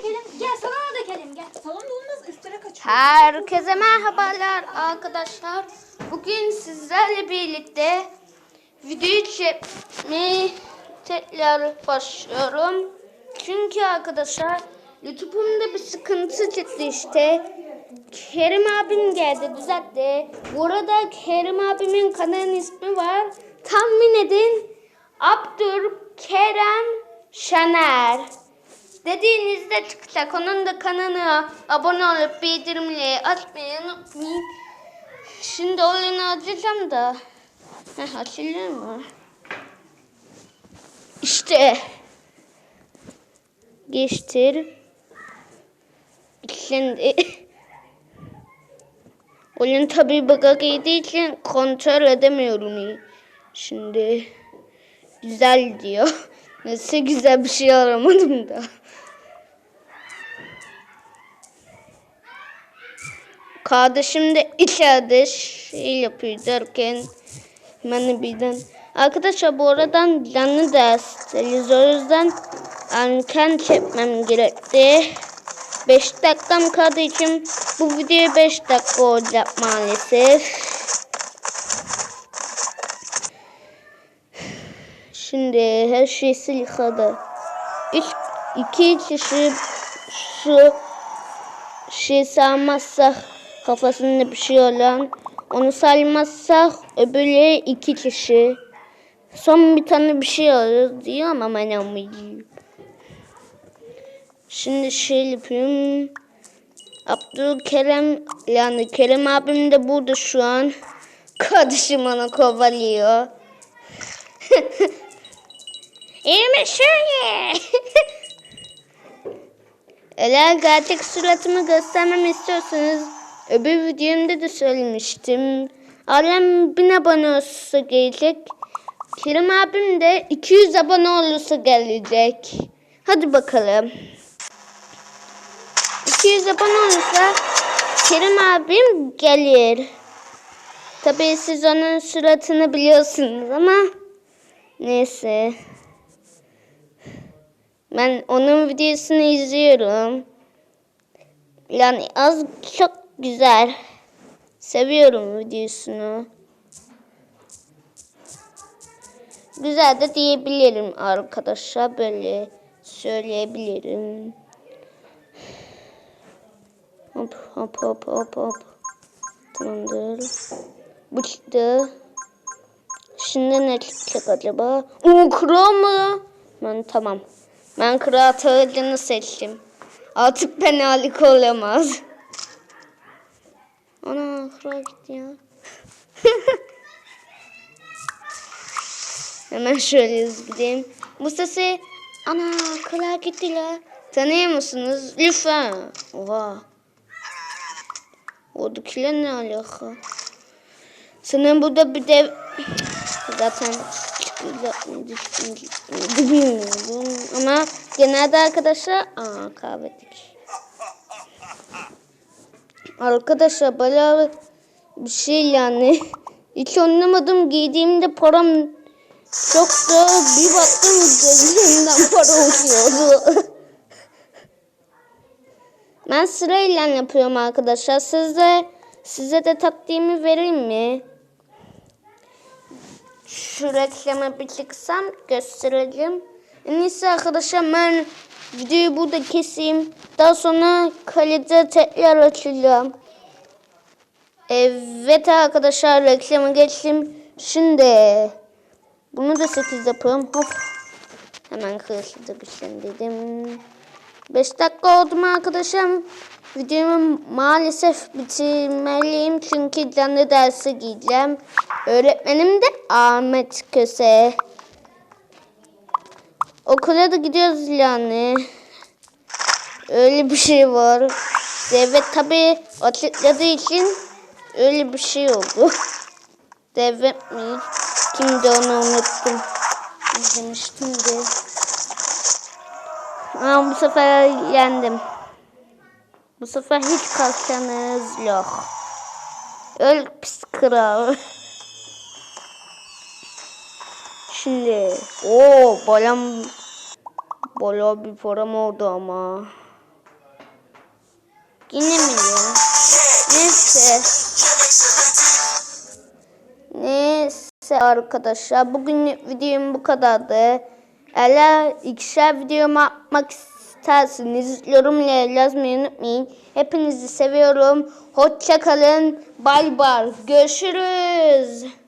Dökelim. Gel salona dökelim gel. Salonda olmaz üstlere kaçıyor. Herkese merhabalar arkadaşlar. Bugün sizlerle birlikte video çekmeye tekrar başlıyorum. Çünkü arkadaşlar YouTube'umda bir sıkıntı çıktı işte. Kerim abim geldi düzeltti. Bu arada Kerim abimin kanalın ismi var. Tahmin edin. Abdülkerem Şener. Dediğinizde çıkacak. Onun da kanalına abone olup bildirimleri açmayı unutmayın. Şimdi oyunu açacağım da. Heh, açılır mı? İşte. Geçtir. Şimdi. Oyun tabi bug'a girdiği için kontrol edemiyorum. Şimdi. Güzel diyor. Nasıl güzel bir şey aramadım da. Kardeşim de içeride şey yapıyor derken ben birden Arkadaşlar bu aradan canlı dersteyiz. O yüzden erken çekmem gerekti. 5 dakikam kaldığı için bu video 5 dakika olacak maalesef. Şimdi her şey yıkadı. Üç, iki kişi şu şey sarmazsak kafasında bir şey olan onu sarmazsak öbürü iki kişi. Son bir tane bir şey alır diyor ama ben almayayım. Şimdi şey yapıyorum. Abdülkerem yani Kerem abim de burada şu an. Kardeşim onu kovalıyor. Elime şöyle. Eğer gerçek suratımı göstermemi istiyorsanız öbür videomda da söylemiştim. Alem 1000 abone olursa gelecek. Kerim abim de 200 abone olursa gelecek. Hadi bakalım. 200 abone olursa Kerim abim gelir. Tabii siz onun suratını biliyorsunuz ama neyse. Ben onun videosunu izliyorum. Yani az çok güzel. Seviyorum videosunu. Güzel de diyebilirim arkadaşlar. Böyle söyleyebilirim. Hop hop hop hop hop. Tamamdır. Bu çıktı. Şimdi ne çıkacak acaba? Oo kral mı? Ben tamam. Ben kral tağıcını seçtim. Artık penalik olamaz. Ana kral gitti ya. Hemen şöyle gideyim. Bu sesi ana kral gitti la. Tanıyor musunuz? Lütfen. Oha. Oradakiler ne alaka? Sanırım burada bir de zaten bilmiyorum ama genelde arkadaşlar aa kahvedik. Arkadaşlar bayağı bir şey yani hiç anlamadım giydiğimde param çoktu bir baktım gözlerimden para uçuyordu. ben sırayla yapıyorum arkadaşlar size size de taktiğimi vereyim mi? şu reklama bir çıksam göstereceğim. En iyisi arkadaşlar ben videoyu burada keseyim. Daha sonra kalite tekrar açacağım. Evet arkadaşlar reklama geçtim. Şimdi bunu da 8 yapalım. Hop. Hemen kılıçlı güçlendirdim. 5 dakika oldu mu arkadaşım? Videomu maalesef bitirmeliyim çünkü canlı dersi gideceğim. Öğretmenim de Ahmet Köse. Okula da gidiyoruz yani. Öyle bir şey var. Devlet tabi açıkladığı için öyle bir şey oldu. Devlet mi? Kimdi onu unuttum. İzlemiştim de. Ama bu sefer yendim. Bu sefer hiç kalkanınız yok. Öl pis kral. Şimdi o balam bala bir param oldu ama. Yine mi ya? Neyse. Neyse arkadaşlar bugün videom bu kadardı. Eğer ikişer videomu atmak isterseniz yorumlara yazmayı unutmayın. Hepinizi seviyorum. Hoşça kalın. Bay bay. Görüşürüz.